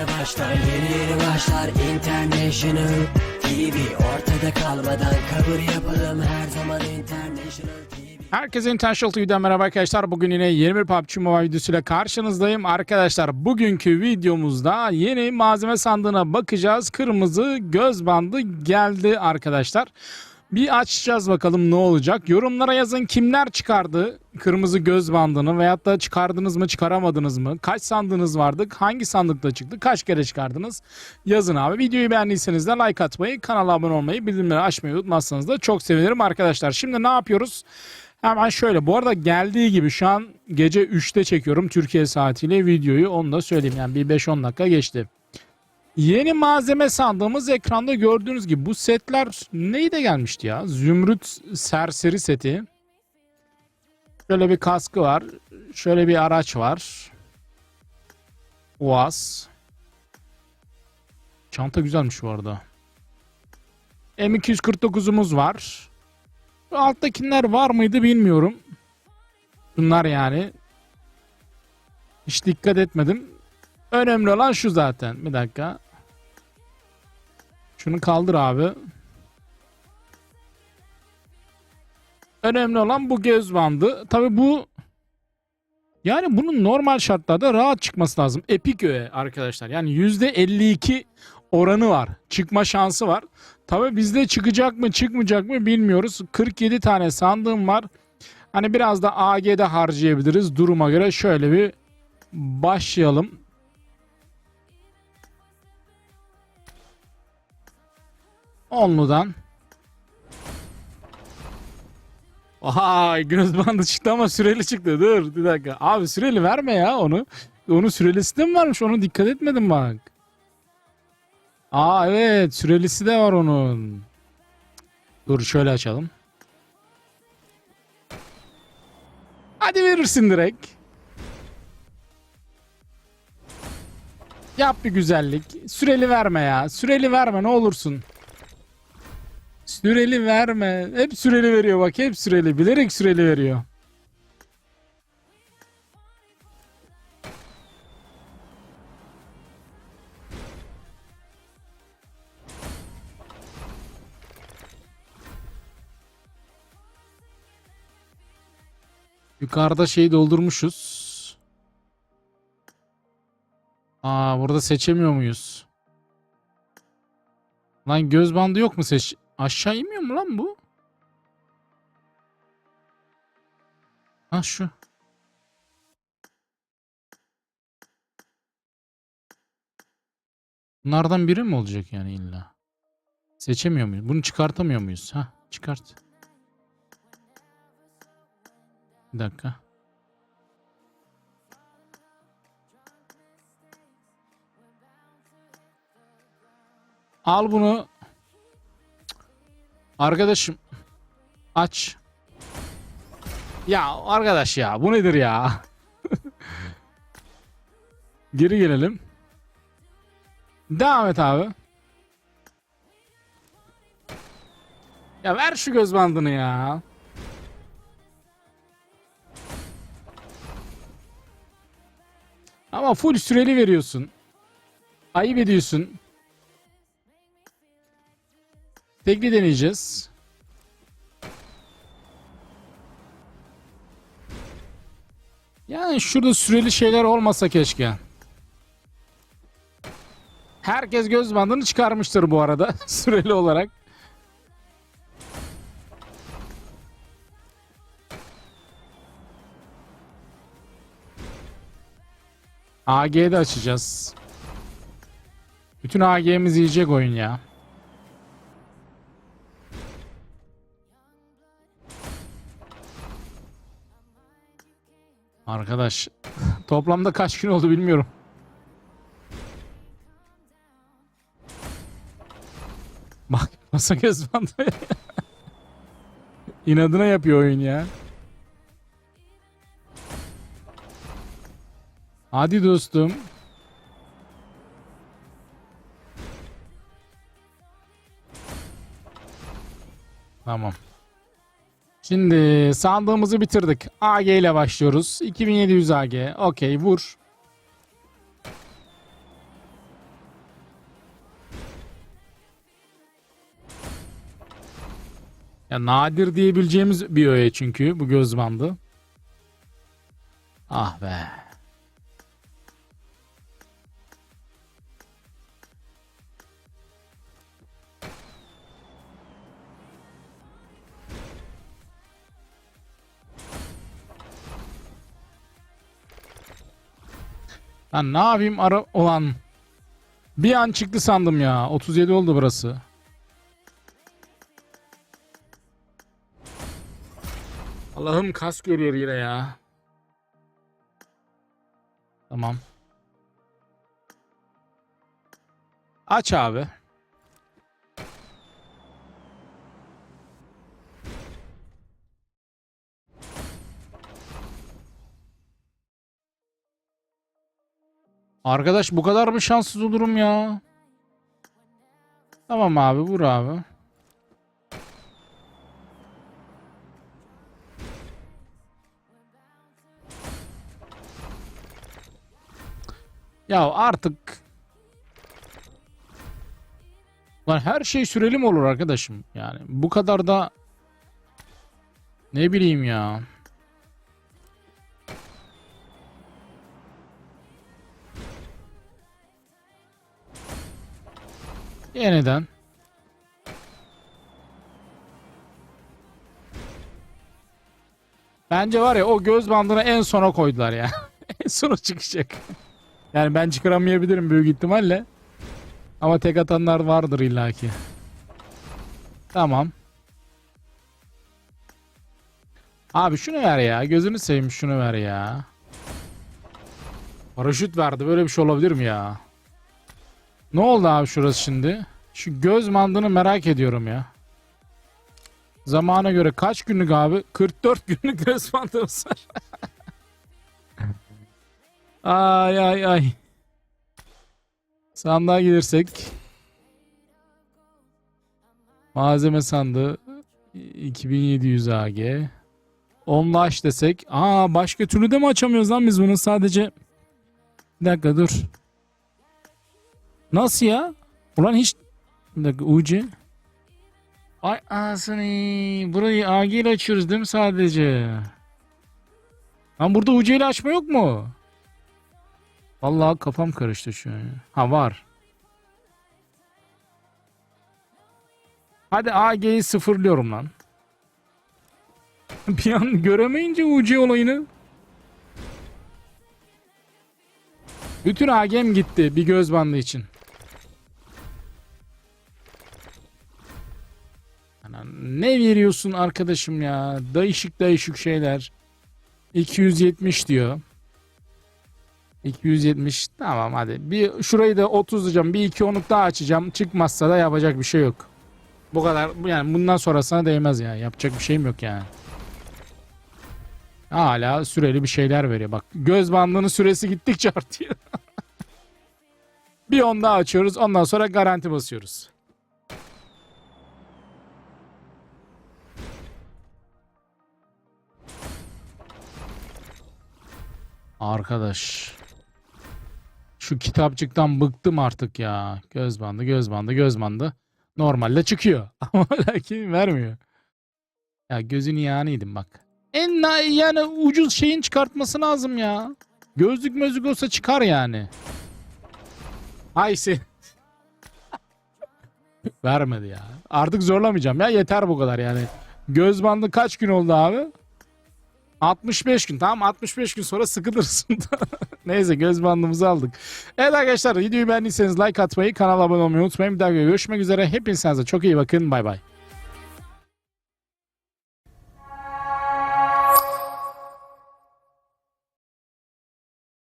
yeni başlar Yeni yeni başlar International TV Ortada kalmadan kabul yapalım Her zaman International TV Herkese International TV'den merhaba arkadaşlar. Bugün yine yeni bir PUBG Mobile videosuyla karşınızdayım. Arkadaşlar bugünkü videomuzda yeni malzeme sandığına bakacağız. Kırmızı göz bandı geldi arkadaşlar. Bir açacağız bakalım ne olacak. Yorumlara yazın kimler çıkardı kırmızı göz bandını veyahut da çıkardınız mı çıkaramadınız mı? Kaç sandığınız vardı? Hangi sandıkta çıktı? Kaç kere çıkardınız? Yazın abi. Videoyu beğendiyseniz de like atmayı, kanala abone olmayı, bildirimleri açmayı unutmazsanız da çok sevinirim arkadaşlar. Şimdi ne yapıyoruz? Hemen şöyle bu arada geldiği gibi şu an gece 3'te çekiyorum Türkiye saatiyle videoyu onu da söyleyeyim yani bir 5-10 dakika geçti. Yeni malzeme sandığımız ekranda gördüğünüz gibi bu setler neyde gelmişti ya? Zümrüt serseri seti. Şöyle bir kaskı var. Şöyle bir araç var. Uaz. Çanta güzelmiş bu arada. M249'umuz var. Alttakiler var mıydı bilmiyorum. Bunlar yani. Hiç dikkat etmedim. Önemli olan şu zaten. Bir dakika. Şunu kaldır abi. Önemli olan bu göz bandı. Tabi bu yani bunun normal şartlarda rahat çıkması lazım. Epic öğe arkadaşlar. Yani %52 oranı var. Çıkma şansı var. Tabi bizde çıkacak mı çıkmayacak mı bilmiyoruz. 47 tane sandığım var. Hani biraz da AG'de harcayabiliriz. Duruma göre şöyle bir başlayalım. Onludan. Vay göz bandı çıktı ama süreli çıktı. Dur bir dakika. Abi süreli verme ya onu. Onun sürelisi de mi varmış? Onu dikkat etmedim bak. Aa evet sürelisi de var onun. Dur şöyle açalım. Hadi verirsin direkt. Yap bir güzellik. Süreli verme ya. Süreli verme ne olursun. Süreli verme. Hep süreli veriyor bak. Hep süreli. Bilerek süreli veriyor. Yukarıda şeyi doldurmuşuz. Aa burada seçemiyor muyuz? Lan göz bandı yok mu seç? Aşağı inmiyor mu lan bu? Ha şu. Bunlardan biri mi olacak yani illa? Seçemiyor muyuz? Bunu çıkartamıyor muyuz? Ha çıkart. Bir dakika. Al bunu. Arkadaşım. Aç. Ya arkadaş ya bu nedir ya? Geri gelelim. Devam et abi. Ya ver şu göz bandını ya. Ama full süreli veriyorsun. Ayıp ediyorsun. Tekli deneyeceğiz. Yani şurada süreli şeyler olmasa keşke. Herkes göz bandını çıkarmıştır bu arada süreli olarak. AG'de açacağız. Bütün AG'miz yiyecek oyun ya. Arkadaş toplamda kaç gün oldu bilmiyorum. Bak masa göz. İnadına yapıyor oyun ya. Hadi dostum. Tamam. Şimdi sandığımızı bitirdik. AG ile başlıyoruz. 2700 AG. Okey vur. Ya nadir diyebileceğimiz bir öğe çünkü bu göz bandı. Ah be. Ben ne yapayım ara olan bir an çıktı sandım ya. 37 oldu burası. Allah'ım kas görüyor yine ya. Tamam. Aç abi. Arkadaş bu kadar mı şanssız olurum ya? Tamam abi vur abi. Ya artık Lan her şey süreli mi olur arkadaşım? Yani bu kadar da ne bileyim ya. Yeniden. Bence var ya o göz bandını en sona koydular ya. en sona çıkacak. Yani ben çıkaramayabilirim büyük ihtimalle. Ama tek atanlar vardır illaki. Tamam. Abi şunu ver ya. Gözünü seveyim şunu ver ya. Paraşüt verdi. Böyle bir şey olabilir mi ya? Ne oldu abi şurası şimdi? Şu göz bandını merak ediyorum ya. Zamana göre kaç günlük abi? 44 günlük göz bandımız var. ay ay ay. Sandığa gelirsek. Malzeme sandığı 2700 AG. Onunla aç desek. Aa başka türlü de mi açamıyoruz lan biz bunu sadece. Bir dakika dur. Nasıl ya? Ulan hiç... Bir dakika UC. Ay anasını. Burayı AG ile açıyoruz değil mi sadece? Lan burada UC ile açma yok mu? Vallahi kafam karıştı şu an. Ha var. Hadi AG'yi sıfırlıyorum lan. Bir an göremeyince UC olayını. Bütün AG'm gitti bir göz bandı için. Ne veriyorsun arkadaşım ya? Değişik değişik şeyler. 270 diyor. 270 tamam hadi. Bir şurayı da 30 diyeceğim. Bir iki onluk daha açacağım. Çıkmazsa da yapacak bir şey yok. Bu kadar yani bundan sonrasına değmez ya. Yapacak bir şeyim yok yani. Hala süreli bir şeyler veriyor. Bak göz bandının süresi gittikçe artıyor. bir on daha açıyoruz. Ondan sonra garanti basıyoruz. Arkadaş. Şu kitapçıktan bıktım artık ya. Göz bandı, göz bandı, göz bandı. Normalde çıkıyor. Ama lakin vermiyor. Ya gözünü yanıydım bak. En yani ucuz şeyin çıkartması lazım ya. Gözlük mözlük olsa çıkar yani. Haysi. Vermedi ya. Artık zorlamayacağım ya. Yeter bu kadar yani. Göz bandı kaç gün oldu abi? 65 gün. Tamam 65 gün sonra sıkılırsın. Neyse göz bandımızı aldık. Evet arkadaşlar videoyu beğendiyseniz like atmayı, kanala abone olmayı unutmayın. Bir daha görüşmek üzere. Hepinize çok iyi bakın. Bay bay.